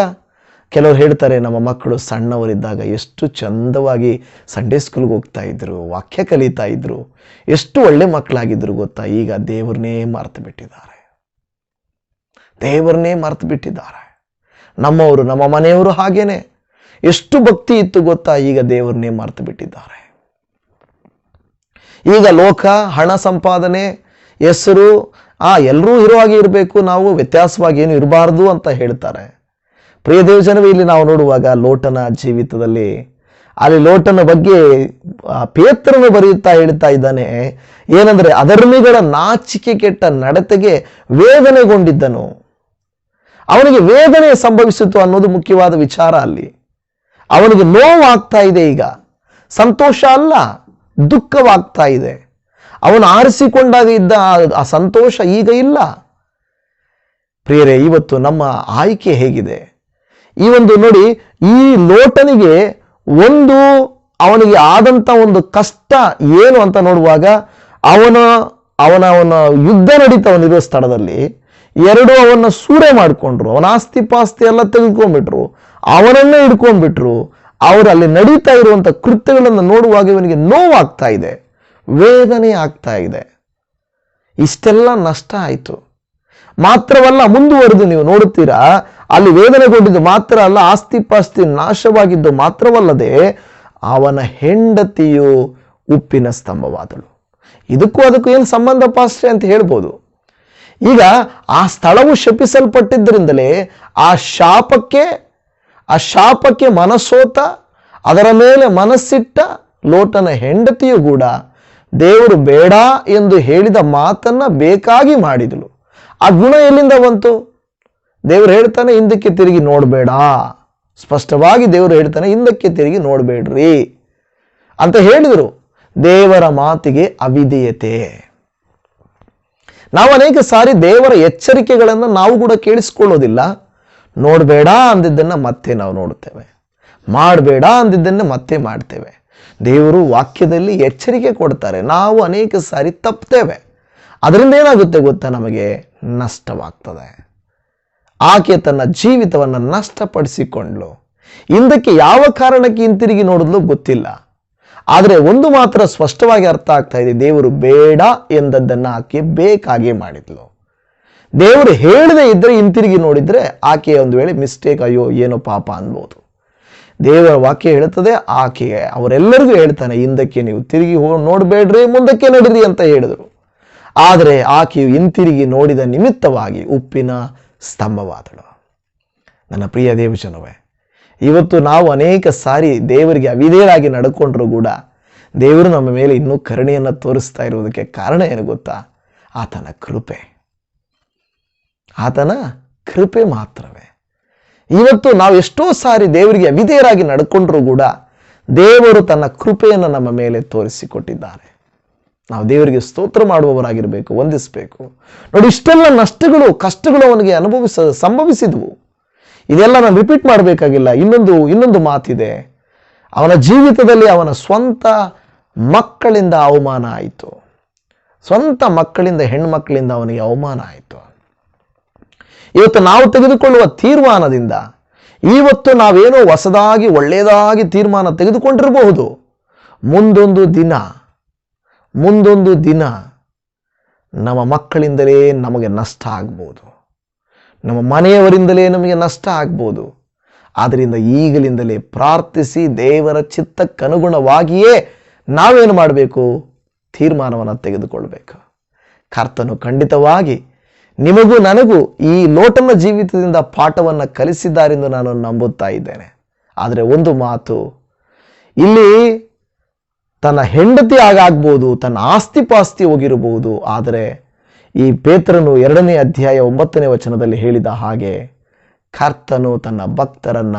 ಕೆಲವರು ಹೇಳ್ತಾರೆ, ನಮ್ಮ ಮಕ್ಕಳು ಸಣ್ಣವರಿದ್ದಾಗ ಎಷ್ಟು ಚಂದವಾಗಿ ಸಂಡೇ ಸ್ಕೂಲ್ಗೆ ಹೋಗ್ತಾ ಇದ್ರು, ವಾಕ್ಯ ಕಲಿತಾ ಇದ್ರು, ಎಷ್ಟು ಒಳ್ಳೆ ಮಕ್ಕಳಾಗಿದ್ರು ಗೊತ್ತಾ? ಈಗ ದೇವ್ರನ್ನೇ ಮರೆತು ಬಿಟ್ಟಿದ್ದಾರೆ. ದೇವರನ್ನೇ ಮರೆತು ಬಿಟ್ಟಿದ್ದಾರೆ. ನಮ್ಮವರು, ನಮ್ಮ ಮನೆಯವರು ಹಾಗೇನೆ. ಎಷ್ಟು ಭಕ್ತಿ ಇತ್ತು ಗೊತ್ತಾ? ಈಗ ದೇವರನ್ನೇ ಮರೆತು ಬಿಟ್ಟಿದ್ದಾರೆ. ಈಗ ಲೋಕ, ಹಣ ಸಂಪಾದನೆ, ಹೆಸರು, ಆ ಎಲ್ಲರೂ ಇರೋ ಹಾಗೆ ಇರಬೇಕು, ನಾವು ವ್ಯತ್ಯಾಸವಾಗಿ ಏನು ಇರಬಾರ್ದು ಅಂತ ಹೇಳ್ತಾರೆ. ಪ್ರಿಯ ದೇವಜನವೇ, ಇಲ್ಲಿ ನಾವು ನೋಡುವಾಗ ಲೋಟನ ಜೀವಿತದಲ್ಲಿ. ಅಲ್ಲಿ ಲೋಟನ ಬಗ್ಗೆ ಪೇತ್ರನು ಬರೆಯುತ್ತಾ ಹೇಳ್ತಾ ಇದ್ದಾನೆ, ಏನಂದ್ರೆ ಅಧರ್ಮಿಗಳ ನಾಚಿಕೆ ಕೆಟ್ಟ ನಡತೆಗೆ ವೇದನೆಗೊಂಡಿದ್ದನು. ಅವನಿಗೆ ವೇದನೆ ಸಂಭವಿಸಿತು ಅನ್ನೋದು ಮುಖ್ಯವಾದ ವಿಚಾರ ಅಲ್ಲಿ. ಅವನಿಗೆ ನೋವಾಗ್ತಾ ಇದೆ ಈಗ. ಸಂತೋಷ ಅಲ್ಲ, ದುಃಖವಾಗ್ತಾ ಇದೆ. ಅವನು ಆರಿಸಿಕೊಂಡಾಗ ಇದ್ದ ಆ- ಸಂತೋಷ ಈಗ ಇಲ್ಲ. ಪ್ರಿಯರೇ, ಇವತ್ತು ನಮ್ಮ ಆಯ್ಕೆ ಹೇಗಿದೆ? ಈ ಒಂದು ನೋಡಿ, ಈ ಲೋಟನಿಗೆ ಒಂದು ಅವನಿಗೆ ಆದಂತ ಒಂದು ಕಷ್ಟ ಏನು ಅಂತ ನೋಡುವಾಗ, ಅವನ ಅವನ ಅವನ ಯುದ್ಧ ನಡೀತವನಿರೋ ಸ್ಥಳದಲ್ಲಿ. ಎರಡು ಅವನ ಸೂರೆ ಮಾಡಿಕೊಂಡ್ರು, ಅವನ ಆಸ್ತಿ ಪಾಸ್ತಿ ಎಲ್ಲ ತೆಗೆದುಕೊಂಡ್ಬಿಟ್ರು, ಅವನನ್ನೇ ಹಿಡ್ಕೊಂಡ್ಬಿಟ್ರು. ಅವರು ಅಲ್ಲಿ ನಡೀತಾ ಇರುವಂಥ ಕೃತ್ಯಗಳನ್ನು ನೋಡುವಾಗ ಇವನಿಗೆ ನೋವಾಗ್ತಾ ಇದೆ, ವೇದನೆ ಆಗ್ತಾ ಇದೆ. ಇಷ್ಟೆಲ್ಲ ನಷ್ಟ ಆಯಿತು. ಮಾತ್ರವಲ್ಲ, ಮುಂದುವರೆದು ನೀವು ನೋಡುತ್ತೀರಾ ಅಲ್ಲಿ ವೇದನೆಗೊಂಡಿದ್ದು ಮಾತ್ರ ಅಲ್ಲ, ಆಸ್ತಿ ಪಾಸ್ತಿ ನಾಶವಾಗಿದ್ದು ಮಾತ್ರವಲ್ಲದೆ ಅವನ ಹೆಂಡತಿಯು ಉಪ್ಪಿನ ಸ್ತಂಭವಾದಳು. ಇದಕ್ಕೂ ಅದಕ್ಕೂ ಏನು ಸಂಬಂಧ ಪಾಸ್ಟ್ರೆ ಅಂತ ಹೇಳ್ಬೋದು. ಈಗ ಆ ಸ್ಥಳವು ಶಪಿಸಲ್ಪಟ್ಟಿದ್ದರಿಂದಲೇ ಆ ಶಾಪಕ್ಕೆ ಆ ಶಾಪಕ್ಕೆ ಮನಸೋತ ಅದರ ಮೇಲೆ ಮನಸ್ಸಿಟ್ಟ ಲೋಟನ ಹೆಂಡತಿಯು ಕೂಡ ದೇವರು ಬೇಡ ಎಂದು ಹೇಳಿದ ಮಾತನ್ನ ಬೇಕಾಗಿ ಮಾಡಿದಳು. ಆ ಗುಣ ಎಲ್ಲಿಂದ ಬಂತು? ದೇವರು ಹೇಳ್ತಾನೆ, ಹಿಂದಕ್ಕೆ ತಿರುಗಿ ನೋಡಬೇಡ. ಸ್ಪಷ್ಟವಾಗಿ ದೇವರು ಹೇಳ್ತಾನೆ, ಹಿಂದಕ್ಕೆ ತಿರುಗಿ ನೋಡಬೇಡ್ರಿ. ಅಂತ ಹೇಳಿದರು. ದೇವರ ಮಾತಿಗೆ ಅವಿಧೇಯತೆ. ನಾವು ಅನೇಕ ಸಾರಿ ದೇವರ ಎಚ್ಚರಿಕೆಗಳನ್ನು ನಾವು ಕೂಡ ಕೇಳಿಸ್ಕೊಳ್ಳೋದಿಲ್ಲ. ನೋಡಬೇಡ ಅಂದಿದ್ದನ್ನು ಮತ್ತೆ ನಾವು ನೋಡುತ್ತೇವೆ. ಮಾಡಬೇಡ ಅಂದಿದ್ದನ್ನು ಮತ್ತೆ ಮಾಡ್ತೇವೆ. ದೇವರು ವಾಕ್ಯದಲ್ಲಿ ಎಚ್ಚರಿಕೆ ಕೊಡ್ತಾರೆ. ನಾವು ಅನೇಕ ಸಾರಿ ತಪ್ತೇವೆ. ಅದರಿಂದ ಏನಾಗುತ್ತೆ ಗೊತ್ತಾ ನಮಗೆ? ನಷ್ಟವಾಗ್ತದೆ. ಆಕೆ ತನ್ನ ಜೀವಿತವನ್ನು ನಷ್ಟಪಡಿಸಿಕೊಂಡ್ಲು ಹಿಂದಕ್ಕೆ ಯಾವ ಕಾರಣಕ್ಕೆ ಹಿಂತಿರುಗಿ ನೋಡಿದ್ಲು ಗೊತ್ತಿಲ್ಲ. ಆದರೆ ಒಂದು ಮಾತ್ರ ಸ್ಪಷ್ಟವಾಗಿ ಅರ್ಥ ಆಗ್ತಾ ಇದೆ, ದೇವರು ಬೇಡ ಎಂದದ್ದನ್ನು ಆಕೆ ಬೇಕಾಗಿ ಮಾಡಿದ್ಲು. ದೇವರು ಹೇಳದೇ ಇದ್ದರೆ ಹಿಂತಿರುಗಿ ನೋಡಿದರೆ ಆಕೆಯ ಒಂದು ವೇಳೆ ಮಿಸ್ಟೇಕ್ ಅಯ್ಯೋ, ಏನೋ ಪಾಪ ಅನ್ಬೋದು. ದೇವರ ವಾಕ್ಯ ಹೇಳುತ್ತದೆ ಆಕೆಗೆ ಅವರೆಲ್ಲರಿಗೂ ಹೇಳ್ತಾನೆ, ಹಿಂದಕ್ಕೆ ನೀವು ತಿರುಗಿ ಹೋ, ನೋಡಬೇಡ್ರಿ, ಮುಂದಕ್ಕೆ ನಡೀರಿ ಅಂತ ಹೇಳಿದರು. ಆದರೆ ಆಕೆಯು ಹಿಂತಿರುಗಿ ನೋಡಿದ ನಿಮಿತ್ತವಾಗಿ ಉಪ್ಪಿನ ಸ್ತಂಭವಾದಳು. ನನ್ನ ಪ್ರಿಯ ದೇವಜನವೇ, ಇವತ್ತು ನಾವು ಅನೇಕ ಸಾರಿ ದೇವರಿಗೆ ಅವಿಧೇಯರಾಗಿ ನಡ್ಕೊಂಡ್ರೂ ಕೂಡ ದೇವರು ನಮ್ಮ ಮೇಲೆ ಇನ್ನೂ ಕರುಣೆಯನ್ನು ತೋರಿಸ್ತಾ ಇರುವುದಕ್ಕೆ ಕಾರಣ ಏನು ಗೊತ್ತಾ? ಆತನ ಕೃಪೆ. ಆತನ ಕೃಪೆ ಮಾತ್ರವೇ. ಇವತ್ತು ನಾವು ಎಷ್ಟೋ ಸಾರಿ ದೇವರಿಗೆ ಅವಿಧೇಯರಾಗಿ ನಡ್ಕೊಂಡ್ರೂ ಕೂಡ ದೇವರು ತನ್ನ ಕೃಪೆಯನ್ನು ನಮ್ಮ ಮೇಲೆ ತೋರಿಸಿಕೊಟ್ಟಿದ್ದಾರೆ. ನಾವು ದೇವರಿಗೆ ಸ್ತೋತ್ರ ಮಾಡುವವರಾಗಿರಬೇಕು, ವಂದಿಸಬೇಕು. ನೋಡಿ, ಇಷ್ಟೆಲ್ಲ ನಷ್ಟಗಳು, ಕಷ್ಟಗಳು ಅವನಿಗೆ ಅನುಭವಿಸ, ಸಂಭವಿಸಿದವು. ಇದೆಲ್ಲ ನಾನು ರಿಪೀಟ್ ಮಾಡಬೇಕಾಗಿಲ್ಲ. ಇನ್ನೊಂದು ಇನ್ನೊಂದು ಮಾತಿದೆ. ಅವನ ಜೀವಿತದಲ್ಲಿ ಅವನ ಸ್ವಂತ ಮಕ್ಕಳಿಂದ ಅವಮಾನ ಆಯಿತು. ಸ್ವಂತ ಮಕ್ಕಳಿಂದ ಹೆಣ್ಮಕ್ಕಳಿಂದ ಅವನಿಗೆ ಅವಮಾನ ಆಯಿತು. ಇವತ್ತು ನಾವು ತೆಗೆದುಕೊಳ್ಳುವ ತೀರ್ಮಾನದಿಂದ, ಇವತ್ತು ನಾವೇನೋ ಹೊಸದಾಗಿ ಒಳ್ಳೆಯದಾಗಿ ತೀರ್ಮಾನ ತೆಗೆದುಕೊಂಡಿರಬಹುದು. ಮುಂದೊಂದು ದಿನ ಮುಂದೊಂದು ದಿನ ನಮ್ಮ ಮಕ್ಕಳಿಂದಲೇ ನಮಗೆ ನಷ್ಟ ಆಗ್ಬೋದು. ನಮ್ಮ ಮನೆಯವರಿಂದಲೇ ನಮಗೆ ನಷ್ಟ ಆಗ್ಬೋದು. ಆದ್ದರಿಂದ ಈಗಲಿಂದಲೇ ಪ್ರಾರ್ಥಿಸಿ ದೇವರ ಚಿತ್ತಕ್ಕನುಗುಣವಾಗಿಯೇ ನಾವೇನು ಮಾಡಬೇಕು? ತೀರ್ಮಾನವನ್ನು ತೆಗೆದುಕೊಳ್ಬೇಕು. ಕರ್ತನು ಖಂಡಿತವಾಗಿ ನಿಮಗೂ ನನಗೂ ಈ ಲೋಟನ ಜೀವಿತದಿಂದ ಪಾಠವನ್ನು ಕಲಿಸಿದ್ದಾರೆಂದು ನಾನು ನಂಬುತ್ತಾ ಇದ್ದೇನೆ. ಆದರೆ ಒಂದು ಮಾತು, ಇಲ್ಲಿ ತನ್ನ ಹೆಂಡತಿ ಆಗಾಗ್ಬೋದು ತನ್ನ ಆಸ್ತಿ ಪಾಸ್ತಿ ಹೋಗಿರಬಹುದು ಆದರೆ ಈ ಪೇತ್ರನು ಎರಡನೇ ಅಧ್ಯಾಯ ಒಂಬತ್ತನೇ ವಚನದಲ್ಲಿ ಹೇಳಿದ ಹಾಗೆ, ಕರ್ತನು ತನ್ನ ಭಕ್ತರನ್ನ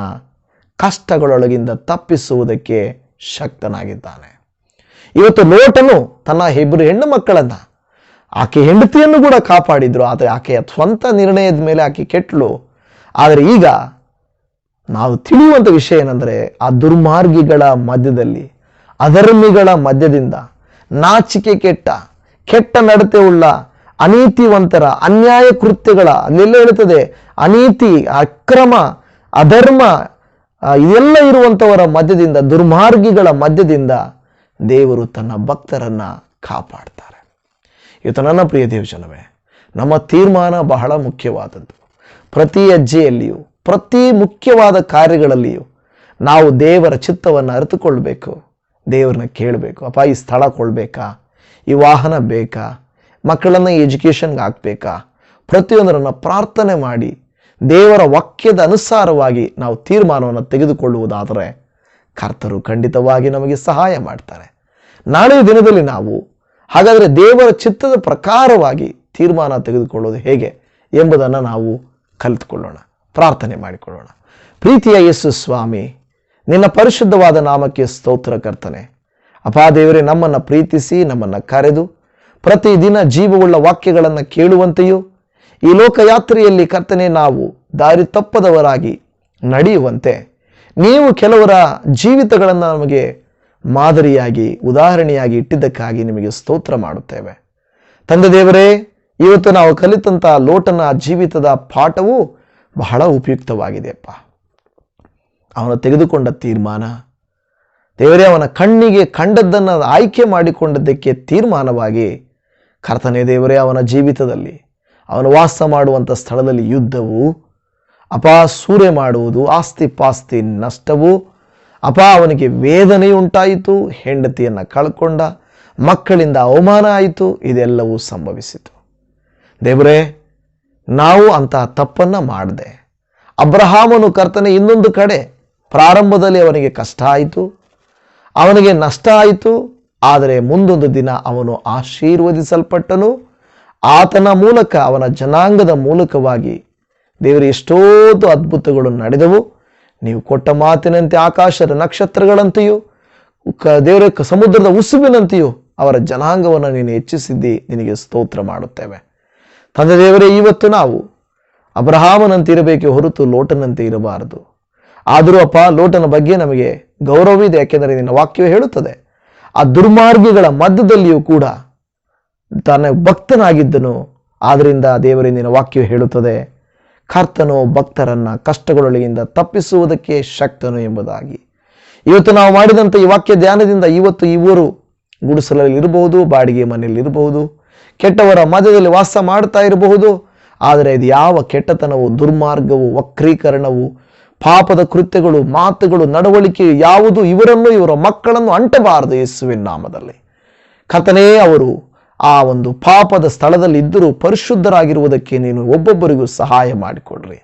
ಕಷ್ಟಗಳೊಳಗಿಂದ ತಪ್ಪಿಸುವುದಕ್ಕೆ ಶಕ್ತನಾಗಿದ್ದಾನೆ. ಇವತ್ತು ಲೋಟನು ತನ್ನ ಇಬ್ಬರು ಹೆಣ್ಣು ಮಕ್ಕಳನ್ನ ಆಕೆ ಹೆಂಡತಿಯನ್ನು ಕೂಡ ಕಾಪಾಡಿದ್ರು, ಆದರೆ ಆಕೆಯ ಸ್ವಂತ ನಿರ್ಣಯದ ಮೇಲೆ ಆಕೆ ಕೆಟ್ಟಳು. ಆದರೆ ಈಗ ನಾವು ತಿಳಿಯುವಂಥ ವಿಷಯ ಏನಂದರೆ, ಆ ದುರ್ಮಾರ್ಗಿಗಳ ಮಧ್ಯದಲ್ಲಿ ಅಧರ್ಮಿಗಳ ಮಧ್ಯದಿಂದ, ನಾಚಿಕೆ ಕೆಟ್ಟ ಕೆಟ್ಟ ನಡತೆ ಉಳ್ಳ ಅನೀತಿವಂತರ, ಅನ್ಯಾಯ ಕೃತ್ಯಗಳ, ಅಲ್ಲೆಲ್ಲ ಇರುತ್ತದೆ, ಅನೀತಿ, ಅಕ್ರಮ, ಅಧರ್ಮ ಇದೆಲ್ಲ ಇರುವಂಥವರ ಮಧ್ಯದಿಂದ, ದುರ್ಮಾರ್ಗಿಗಳ ಮಧ್ಯದಿಂದ ದೇವರು ತನ್ನ ಭಕ್ತರನ್ನ ಕಾಪಾಡ್ತಾರೆ. ಇವತ್ತು ನನ್ನ ಪ್ರಿಯ ದೇವಜನವೇ, ನಮ್ಮ ತೀರ್ಮಾನ ಬಹಳ ಮುಖ್ಯವಾದದ್ದು. ಪ್ರತಿ ಹೆಜ್ಜೆಯಲ್ಲಿಯೂ, ಪ್ರತಿ ಮುಖ್ಯವಾದ ಕಾರ್ಯಗಳಲ್ಲಿಯೂ ನಾವು ದೇವರ ಚಿತ್ತವನ್ನು ಅರಿತುಕೊಳ್ಬೇಕು. ದೇವರನ್ನ ಕೇಳಬೇಕು. ಅಪ್ಪ, ಈ ಸ್ಥಳ ಕೊಡಬೇಕಾ? ಈ ವಾಹನ ಬೇಕಾ? ಮಕ್ಕಳನ್ನು ಎಜುಕೇಷನ್ಗೆ ಹಾಕ್ಬೇಕಾ? ಪ್ರತಿಯೊಂದರನ್ನು ಪ್ರಾರ್ಥನೆ ಮಾಡಿ ದೇವರ ವಾಕ್ಯದ ಅನುಸಾರವಾಗಿ ನಾವು ತೀರ್ಮಾನವನ್ನು ತೆಗೆದುಕೊಳ್ಳುವುದಾದರೆ ಕರ್ತರು ಖಂಡಿತವಾಗಿ ನಮಗೆ ಸಹಾಯ ಮಾಡ್ತಾರೆ. ನಾಳೆ ದಿನದಲ್ಲಿ ನಾವು ಹಾಗಾದರೆ ದೇವರ ಚಿತ್ತದ ಪ್ರಕಾರವಾಗಿ ತೀರ್ಮಾನ ತೆಗೆದುಕೊಳ್ಳೋದು ಹೇಗೆ ಎಂಬುದನ್ನು ನಾವು ಕಲಿತುಕೊಳ್ಳೋಣ. ಪ್ರಾರ್ಥನೆ ಮಾಡಿಕೊಳ್ಳೋಣ. ಪ್ರೀತಿಯ ಯೇಸು ಸ್ವಾಮಿ ನಿನ್ನ ಪರಿಶುದ್ಧವಾದ ನಾಮಕ್ಕೆ ಸ್ತೋತ್ರ ಕರ್ತನೆ. ಅಪಾ ದೇವರೇ, ನಮ್ಮನ್ನು ಪ್ರೀತಿಸಿ, ನಮ್ಮನ್ನು ಕರೆದು ಪ್ರತಿದಿನ ಜೀವವುಳ್ಳ ವಾಕ್ಯಗಳನ್ನು ಕೇಳುವಂತೆಯೂ, ಈ ಲೋಕಯಾತ್ರೆಯಲ್ಲಿ ಕರ್ತನೆ ನಾವು ದಾರಿ ತಪ್ಪದವರಾಗಿ ನಡೆಯುವಂತೆ, ನೀವು ಕೆಲವರ ಜೀವಿತಗಳನ್ನು ನಮಗೆ ಮಾದರಿಯಾಗಿ, ಉದಾಹರಣೆಯಾಗಿ ಇಟ್ಟಿದ್ದಕ್ಕಾಗಿ ನಿಮಗೆ ಸ್ತೋತ್ರ ಮಾಡುತ್ತೇವೆ. ತಂದೆ ದೇವರೇ, ಇವತ್ತು ನಾವು ಕಲಿತಂಥ ಲೋಟನ ಜೀವಿತದ ಪಾಠವು ಬಹಳ ಉಪಯುಕ್ತವಾಗಿದೆಯಪ್ಪ ಅವನು ತೆಗೆದುಕೊಂಡ ತೀರ್ಮಾನ. ದೇವರೇ, ಅವನ ಕಣ್ಣಿಗೆ ಕಂಡದ್ದನ್ನು ಆಯ್ಕೆ ಮಾಡಿಕೊಂಡದ್ದಕ್ಕೆ ತೀರ್ಮಾನವಾಗಿ ಕರ್ತನೇ ದೇವರೇ, ಅವನ ಜೀವಿತದಲ್ಲಿ, ಅವನು ವಾಸ ಮಾಡುವಂಥ ಸ್ಥಳದಲ್ಲಿ ಯುದ್ಧವು, ಅಪ ಸೂರೆ ಮಾಡುವುದು, ಆಸ್ತಿ ಪಾಸ್ತಿ ನಷ್ಟವು, ಅಪ ಅವನಿಗೆ ವೇದನೆ ಉಂಟಾಯಿತು, ಹೆಂಡತಿಯನ್ನು ಕಳ್ಕೊಂಡ, ಮಕ್ಕಳಿಂದ ಅವಮಾನ ಆಯಿತು, ಇದೆಲ್ಲವೂ ಸಂಭವಿಸಿತು. ದೇವರೇ, ನಾವು ಅಂತಹ ತಪ್ಪನ್ನು ಮಾಡಿದೆ. ಅಬ್ರಹಾಮನು ಕರ್ತನೆ ಇನ್ನೊಂದು ಕಡೆ ಪ್ರಾರಂಭದಲ್ಲಿ ಅವನಿಗೆ ಕಷ್ಟ ಆಯಿತು, ಅವನಿಗೆ ನಷ್ಟ ಆಯಿತು, ಆದರೆ ಮುಂದೊಂದು ದಿನ ಅವನು ಆಶೀರ್ವದಿಸಲ್ಪಟ್ಟನು. ಆತನ ಮೂಲಕ, ಅವನ ಜನಾಂಗದ ಮೂಲಕವಾಗಿ ದೇವರ ಎಷ್ಟೋದು ಅದ್ಭುತಗಳು ನಡೆದವು. ನೀವು ಕೊಟ್ಟ ಮಾತಿನಂತೆ ಆಕಾಶದ ನಕ್ಷತ್ರಗಳಂತೆಯೂ, ಕ ದೇವರ ಸಮುದ್ರದ ಉಸುಬಿನಂತೆಯೂ ಅವರ ಜನಾಂಗವನ್ನು ನೀನು ಹೆಚ್ಚಿಸಿದ್ದಿ, ನಿನಗೆ ಸ್ತೋತ್ರ ಮಾಡುತ್ತೇವೆ. ತಂದೆ ದೇವರೇ, ಇವತ್ತು ನಾವು ಅಬ್ರಹಾಮನಂತೆ ಇರಬೇಕೆ ಹೊರತು ಲೋಟನಂತೆ ಇರಬಾರದು. ಆದರೂ ಅಪ್ಪ, ಲೋಟನ ಬಗ್ಗೆ ನಮಗೆ ಗೌರವವಿದೆ ಯಾಕೆಂದರೆ ನಿನ್ನ ವಾಕ್ಯವೇ ಹೇಳುತ್ತದೆ. ಆ ದುರ್ಮಾರ್ಗಿಗಳ ಮಧ್ಯದಲ್ಲಿಯೂ ಕೂಡ ತನ್ನ ಭಕ್ತನಾಗಿದ್ದನು ಆದ್ದರಿಂದ ದೇವರೇ ನಿನ್ನ ವಾಕ್ಯವು ಹೇಳುತ್ತದೆ. ಕರ್ತನು ಭಕ್ತರನ್ನ ಕಷ್ಟಗಳೊಳಗಿಂದ ತಪ್ಪಿಸುವುದಕ್ಕೆ ಶಕ್ತನು ಎಂಬುದಾಗಿ. ಇವತ್ತು ನಾವು ಮಾಡಿದಂಥ ಈ ವಾಕ್ಯ ಧ್ಯಾನದಿಂದ ಇವತ್ತು ಇವರು ಗುಡಿಸಲಲ್ಲಿ ಇರಬಹುದು ಬಾಡಿಗೆ ಮನೆಯಲ್ಲಿ ಇರಬಹುದು ಕೆಟ್ಟವರ ಮಧ್ಯದಲ್ಲಿ ವಾಸ ಮಾಡ್ತಾ ಇರಬಹುದು, ಆದರೆ ಇದು ಯಾವ ಕೆಟ್ಟತನವು, ದುರ್ಮಾರ್ಗವು, ವಕ್ರೀಕರಣವು ಪಾಪದ ಕೃತ್ಯಗಳು, ಮಾತುಗಳು, ನಡವಳಿಕೆ ಯಾವುದು ಇವರನ್ನು ಇವರ ಮಕ್ಕಳನ್ನು ಅಂಟಬಾರದು ಯೇಸುವಿನ ನಾಮದಲ್ಲಿ. ಕಥನೇ ಅವರು ಆ ಒಂದು ಪಾಪದ ಸ್ಥಳದಲ್ಲಿ ಇದ್ದರೂ ಪರಿಶುದ್ಧರಾಗಿರುವುದಕ್ಕೆ ನೀನು ಒಬ್ಬೊಬ್ಬರಿಗೂ ಸಹಾಯ ಮಾಡಿಕೊಡ್ರಿ.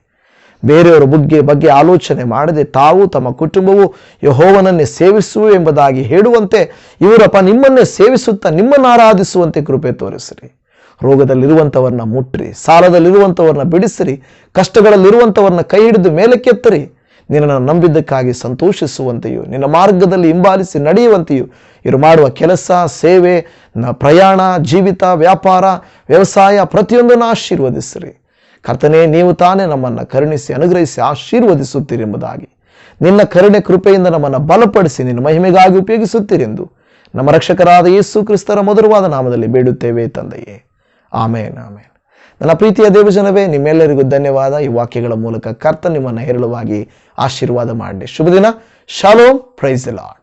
ಬೇರೆಯವರ ಬಗ್ಗೆ ಬಗ್ಗೆ ಆಲೋಚನೆ ಮಾಡದೆ ತಾವು ತಮ್ಮ ಕುಟುಂಬವು ಯಹೋವನನ್ನೇ ಸೇವಿಸುವ ಎಂಬುದಾಗಿ ಹೇಳುವಂತೆ, ಇವರಪ್ಪ ನಿಮ್ಮನ್ನೇ ಸೇವಿಸುತ್ತಾ ನಿಮ್ಮನ್ನು ಆರಾಧಿಸುವಂತೆ ಕೃಪೆ ತೋರಿಸಿರಿ. ರೋಗದಲ್ಲಿರುವಂಥವ್ರನ್ನ ಮುಟ್ಟ್ರಿ ಸಾಲದಲ್ಲಿರುವಂಥವ್ರನ್ನ ಬಿಡಿಸಿರಿ ಕಷ್ಟಗಳಲ್ಲಿರುವಂಥವ್ರನ್ನ ಕೈ ಹಿಡಿದು ಮೇಲಕ್ಕೆತ್ತರಿ. ನಿನ್ನನ್ನು ನಂಬಿದ್ದಕ್ಕಾಗಿ ಸಂತೋಷಿಸುವಂತೆಯೂ, ನಿನ್ನ ಮಾರ್ಗದಲ್ಲಿ ಹಿಂಬಾಲಿಸಿ ನಡೆಯುವಂತೆಯೂ ಇವರು ಮಾಡುವ ಕೆಲಸ, ಸೇವೆ, ನ ಪ್ರಯಾಣ, ಜೀವಿತ, ವ್ಯಾಪಾರ, ವ್ಯವಸಾಯ ಪ್ರತಿಯೊಂದನ್ನು ಆಶೀರ್ವದಿಸಿರಿ. ಕರ್ತನೇ, ನೀವು ತಾನೇ ನಮ್ಮನ್ನು ಕರುಣಿಸಿ, ಅನುಗ್ರಹಿಸಿ, ಆಶೀರ್ವದಿಸುತ್ತೀರಿ ಎಂಬುದಾಗಿ. ನಿನ್ನ ಕರುಣೆ ಕೃಪೆಯಿಂದ ನಮ್ಮನ್ನು ಬಲಪಡಿಸಿ, ನಿನ್ನ ಮಹಿಮೆಗಾಗಿ ಉಪಯೋಗಿಸುತ್ತೀರೆಂದು ನಮ್ಮ ರಕ್ಷಕರಾದ ಯೇಸು ಕ್ರಿಸ್ತರ ಮಧುರವಾದ ನಾಮದಲ್ಲಿ ಬೇಡುತ್ತೇವೆ ತಂದೆಯೇ. ಆಮೇನ್ ಆಮೇನ್. ನನ್ನ ಪ್ರೀತಿಯ ದೇವಜನವೇ ನಿಮ್ಮೆಲ್ಲರಿಗೂ ಧನ್ಯವಾದ. ಈ ವಾಕ್ಯಗಳ ಮೂಲಕ ಕರ್ತ ನಿಮ್ಮನ್ನು ಹೇರಳವಾಗಿ ಆಶೀರ್ವಾದ ಮಾಡಿ. ಶುಭ ದಿನ ಶಾಲೋಮ್ ಪ್ರೈಸ್ ಲಾರ್ಡ್